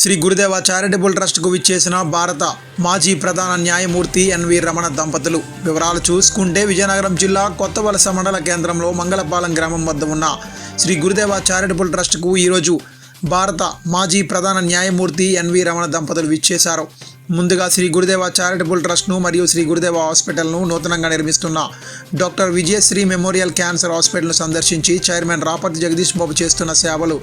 శ్రీ గురుదేవ చారిటబుల్ ట్రస్ట్కు విచ్చేసిన భారత మాజీ ప్రధాన న్యాయమూర్తి ఎన్వి రమణ దంపతులు. వివరాలు చూసుకుంటే విజయనగరం జిల్లా కొత్త వలస మండల కేంద్రంలో మంగళపాలెం గ్రామం వద్ద ఉన్న శ్రీ గురుదేవ చారిటబుల్ ట్రస్ట్కు ఈరోజు భారత మాజీ ప్రధాన న్యాయమూర్తి ఎన్వి రమణ దంపతులు విచ్చేశారు. ముందుగా శ్రీ గురుదేవ చారిటబుల్ ట్రస్ట్ను మరియు శ్రీ గురుదేవ హాస్పిటల్ను నూతనంగా నిర్మిస్తున్న డాక్టర్ విజయశ్రీ మెమోరియల్ క్యాన్సర్ హాస్పిటల్ను సందర్శించి చైర్మన్ రాపతి జగదీష్ బాబు చేస్తున్న సేవలు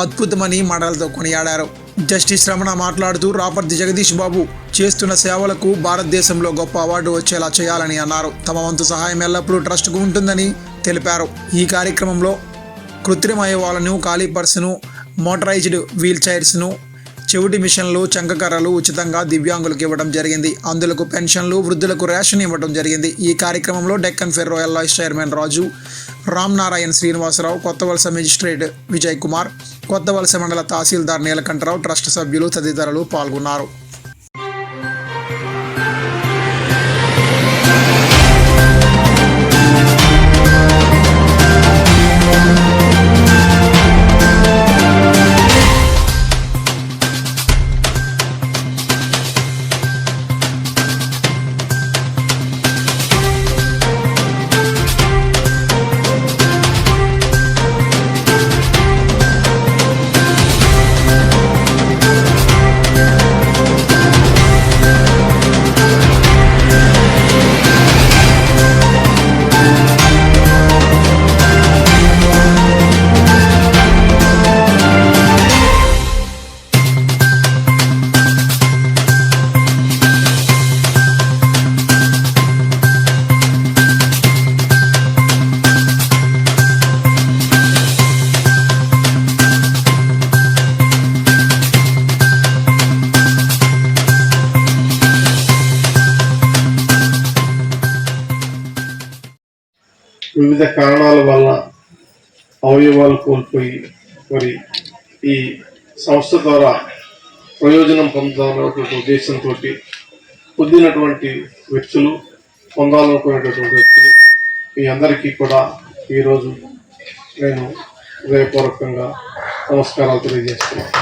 అద్భుతమని మాటలతో కొనియాడారు. జస్టిస్ రమణ మాట్లాడుతూ రాపర్తి జగదీష్ బాబు చేస్తున్న సేవలకు భారతదేశంలో గొప్ప అవార్డు వచ్చేలా చేయాలని అన్నారు. తమ వంతు సహాయం ఎల్లప్పుడూ ట్రస్ట్కు ఉంటుందని తెలిపారు. ఈ కార్యక్రమంలో కృత్రిమ అవయవాలను ఖాళీ పర్సును మోటరైజ్డ్ వీల్ చైర్స్ను చెవిటి మిషన్లు చంకకర్రలు ఉచితంగా దివ్యాంగులకు ఇవ్వడం జరిగింది. అందులకు పెన్షన్లు వృద్ధులకు రేషన్ ఇవ్వడం జరిగింది. ఈ కార్యక్రమంలో Deccan ferro alloys chairman Raju Ram Narayan Srinivasarao కొత్త వలస మెజిస్ట్రేట్ విజయ్ కుమార్ కొత్త వలస మండల తహసీల్దార్ నీలకంఠరావు ట్రస్ట్ సభ్యులు తదితరులు పాల్గొన్నారు. వివిధ కారణాల వల్ల అవయవాలు కోల్పోయి మరి ఈ సంస్థ ద్వారా ప్రయోజనం పొందాలన్నటువంటి ఉద్దేశంతో పొందినటువంటి వ్యక్తులు పొందాలనుకునేటటువంటి వ్యక్తులు మీ అందరికీ కూడా ఈరోజు నేను హృదయపూర్వకంగా నమస్కారాలు తెలియజేస్తున్నాను.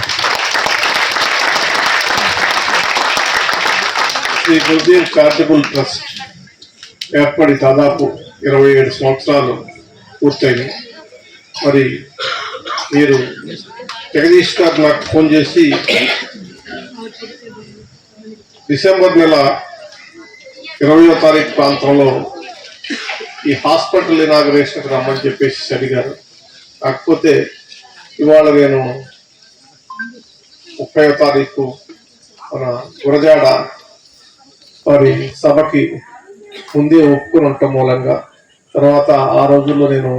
శ్రీ గురుదేవ్ చారిటబుల్ ట్రస్ట్ ఏర్పడి దాదాపు ఇరవై ఏడు సంవత్సరాలు పూర్తయినాయి మరి మీరు జగదీష్ గారు నాకు ఫోన్ చేసి డిసెంబర్ నెల ఇరవయో తారీఖు ప్రాంతంలో ఈ హాస్పిటల్ ఇనాగరేషన్కి రమ్మని చెప్పేసి అడిగారు కాకపోతే ఇవాళ నేను ముప్పైవ తారీఖు మన గురజాడ వారి సభకి ముందే ఒప్పుకుని ఉండటం మూలంగా. తర్వాత ఆ రోజుల్లో నేను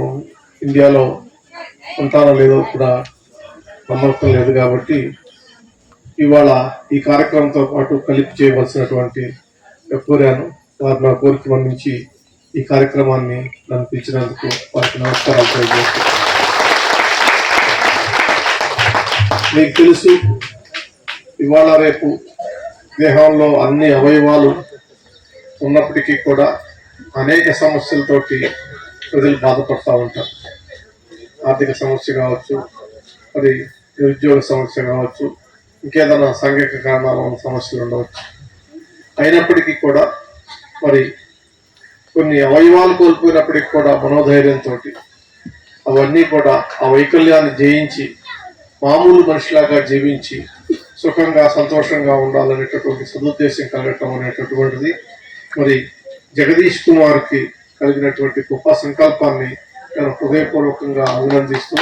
ఇండియాలో ఉంటానో లేదో కూడా నమ్మకం లేదు కాబట్టి ఇవాళ ఈ కార్యక్రమంతో పాటు కలిపి చేయవలసినటువంటి కోరాను వారు నా కోరిక మన్నించి ఈ కార్యక్రమాన్ని నన్ను పిలిచినందుకు వారికి నమస్కారాలు తెలియజేస్తున్నాను. మీకు తెలుసు ఇవాళ రేపు దేహంలో అన్ని అవయవాలు ఉన్నప్పటికీ కూడా అనేక సమస్యలతోటి ప్రజలు బాధపడుతూ ఉంటారు. ఆర్థిక సమస్య కావచ్చు మరి నిరుద్యోగ సమస్య కావచ్చు ఇంకేదైనా సాంఘిక కారణాల వల్ల సమస్యలు ఉండవచ్చు. అయినప్పటికీ కూడా మరి కొన్ని అవయవాలు కోల్పోయినప్పటికీ కూడా మనోధైర్యంతో అవన్నీ కూడా ఆ వైకల్యాన్ని జయించి మామూలు మనిషిలాగా జీవించి సుఖంగా సంతోషంగా ఉండాలనేటటువంటి సదుద్దేశం కలగటం అనేటటువంటిది మరి జగదీష్ కుమార్కి కలిగినటువంటి గొప్ప సంకల్పాన్ని నేను హృదయపూర్వకంగా అభినందిస్తూ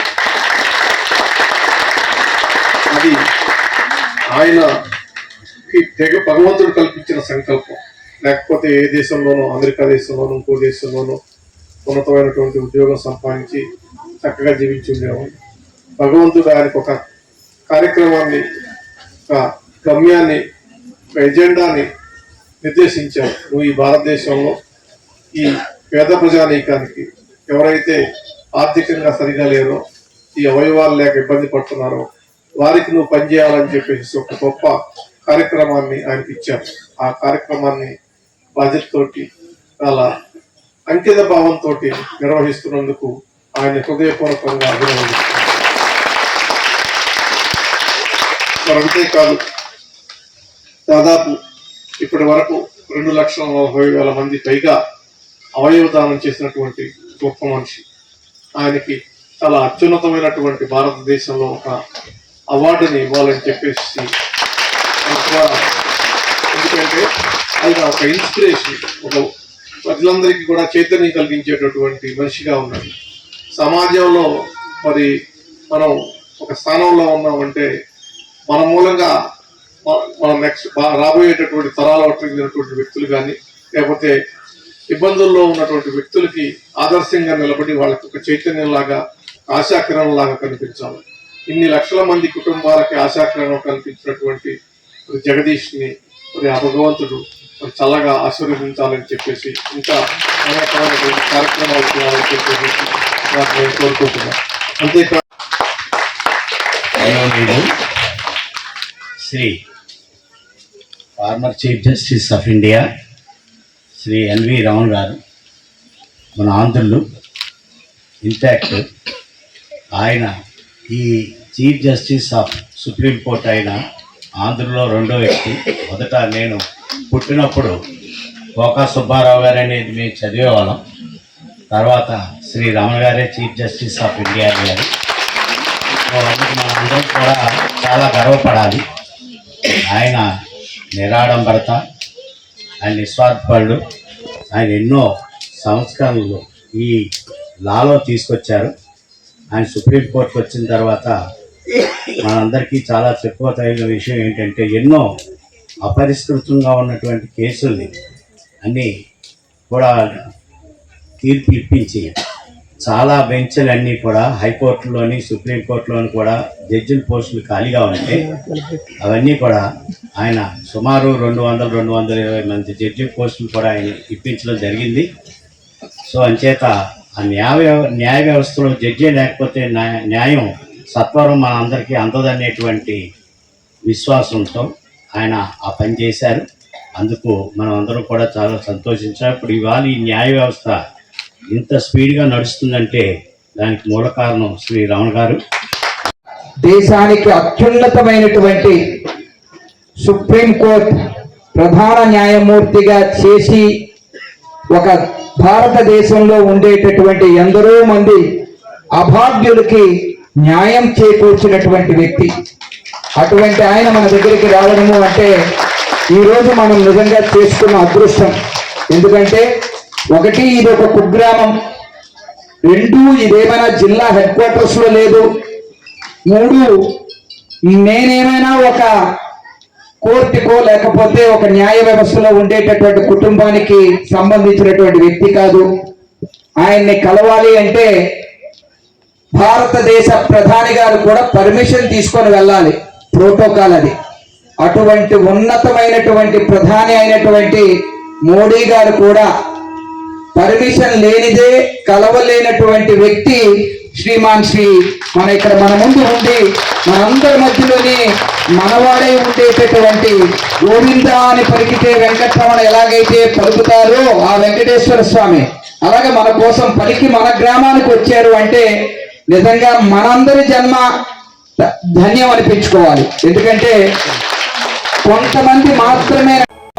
అది ఆయనకి తెగ భగవంతుడు కల్పించిన సంకల్పం. లేకపోతే ఏ దేశంలోనో అమెరికా దేశంలోనూ ఇంకో దేశంలోనూ ఉన్నతమైనటువంటి ఉద్యోగం సంపాదించి చక్కగా జీవించి ఉండేవాడు. భగవంతుడు ఆయనకు ఒక కార్యక్రమాన్ని ఒక గమ్యాన్ని ఒక ఎజెండాని నిర్దేశించావు. నువ్వు ఈ భారతదేశంలో ఈ పేద ప్రజానీకానికి ఎవరైతే ఆర్థికంగా సరిగా లేరో ఈ అవయవాలు లేక ఇబ్బంది పడుతున్నారో వారికి నువ్వు పనిచేయాలని చెప్పేసి ఒక గొప్ప కార్యక్రమాన్ని ఆయనకి ఇచ్చారు. ఆ కార్యక్రమాన్ని బాధ్యతతోటి చాలా అంకిత భావంతో నిర్వహిస్తున్నందుకు ఆయన హృదయపూర్వకంగా అభినందిస్తున్నారు మరి అంతేకాదు దాదాపు ఇప్పటి వరకు రెండు లక్షల నలభై వేల మంది పైగా అవయవదానం చేసినటువంటి గొప్ప మనిషి. ఆయనకి చాలా అత్యున్నతమైనటువంటి భారతదేశంలో ఒక అవార్డుని ఇవ్వాలని చెప్పేసి ఎందుకంటే ఆయన ఒక ఇన్స్పిరేషన్ ఒక ప్రజలందరికీ కూడా చైతన్యం కలిగించేటటువంటి మనిషిగా ఉన్నాడు. సమాజంలో మరి మనం ఒక స్థానంలో ఉన్నామంటే మన మూలంగా మన నెక్స్ట్ రాబోయేటటువంటి తరాలకు చెందినటువంటి వ్యక్తులు కానీ లేకపోతే ఇబ్బందుల్లో ఉన్నటువంటి వ్యక్తులకి ఆదర్శంగా నిలబడి వాళ్ళకి ఒక చైతన్యంలాగా ఆశాకిరణంలాగా కనిపించాలి. ఇన్ని లక్షల మంది కుటుంబాలకి ఆశాకిరణం కల్పించినటువంటి జగదీష్ని మరి ఆ భగవంతుడు మరి చల్లగా ఆశీర్వదించాలని చెప్పేసి ఇంకా అనేకమైనటువంటి కార్యక్రమాలు చేయాలని చెప్పేసి నాకు నేను కోరుకుంటున్నాను. అంతేకాదు Shri former chief justice of India Shri N V Raman గారు మన ఆంధ్రులు ఇంపాక్ట్ ఆయన ఈ chief justice of supreme court అయిన ఆంధ్రలో రెండో వ్యక్తి. మొదట నేను పుట్టినప్పుడు కోకా సుబ్బారావు గారు అనేది మేము చదివేవాళ్ళం. తర్వాత శ్రీ రమణ గారే చీఫ్ జస్టిస్ ఆఫ్ ఇండియా గారు సో అందుకు మనం అందరం కూడా చాలా గర్వపడాలి. ఆయన నిరాడంబరత ఆయన నిస్వార్థపరుడు. ఆయన ఎన్నో సంస్కరణలు ఈ లాలో తీసుకొచ్చారు. ఆయన సుప్రీంకోర్టుకు వచ్చిన తర్వాత మనందరికీ చాలా చెప్పుకోదగిన విషయం ఏంటంటే ఎన్నో అపరిష్కృతంగా ఉన్నటువంటి కేసుల్ని అన్నీ కూడా తీర్పు ఇప్పించి చాలా బెంచ్లన్నీ కూడా హైకోర్టులోని సుప్రీంకోర్టులోని కూడా జడ్జిల పోస్టులు ఖాళీగా ఉంటే అవన్నీ కూడా ఆయన సుమారు రెండు వందల రెండు వందల ఇరవై మంది జడ్జి పోస్టులు కూడా ఆయన ఇప్పించడం జరిగింది. సో అంచేత ఆ న్యాయ వ్యవ- న్యాయ వ్యవస్థలో జడ్జి లేకపోతే న్యాయ- న్యాయం సత్వరం మన అందరికీ అందదనేటువంటి విశ్వాసంతో ఆయన ఆ పని చేశారు. అందుకు మనం అందరం కూడా చాలా సంతోషించాం. ఇప్పుడు ఇవాళ ఈ న్యాయ వ్యవస్థ ఇంత స్పీడ్గా నడుస్తుందంటే దానికి మూల కారణం శ్రీ రమణ గారు. దేశానికి అత్యున్నతమైనటువంటి సుప్రీంకోర్టు ప్రధాన న్యాయమూర్తిగా చేసి ఒక భారతదేశంలో ఉండేటటువంటి ఎందరో మంది అభాగ్యులకి న్యాయం చేకూర్చినటువంటి వ్యక్తి. అటువంటి ఆయన మన దగ్గరికి రావడము అంటే ఈరోజు మనం నిజంగా చేసుకున్న అదృష్టం. ఎందుకంటే ఒకటి ఇది ఒక కుగ్రామం. రెండు ఇదేమైనా జిల్లా హెడ్ క్వార్టర్స్లో లేదు. మూడు నేనేమైనా ఒక కోర్టుకో లేకపోతే ఒక న్యాయ వ్యవస్థలో ఉండేటటువంటి కుటుంబానికి సంబంధించినటువంటి వ్యక్తి కాదు. ఆయన్ని కలవాలి అంటే భారతదేశ ప్రధాని గారు కూడా పర్మిషన్ తీసుకొని వెళ్ళాలి. ప్రోటోకాల్ అది. అటువంటి ఉన్నతమైనటువంటి ప్రధాని అయినటువంటి మోడీ గారు కూడా పర్మిషన్ లేనిదే కలవలేనటువంటి వ్యక్తి శ్రీమాన్ శ్రీ మన ఇక్కడ మన ముందు ఉండి మనందరి మధ్యలోని మనవాడే ఉండేటటువంటి గోవింద అని పలికితే వెంకటరమణ ఎలాగైతే పలుకుతారో ఆ వెంకటేశ్వర స్వామి. అలాగే మన కోసం పలికి మన గ్రామానికి వచ్చారు అంటే నిజంగా మనందరి జన్మ ధన్యం అనిపించుకోవాలి. ఎందుకంటే కొంతమంది మాత్రమే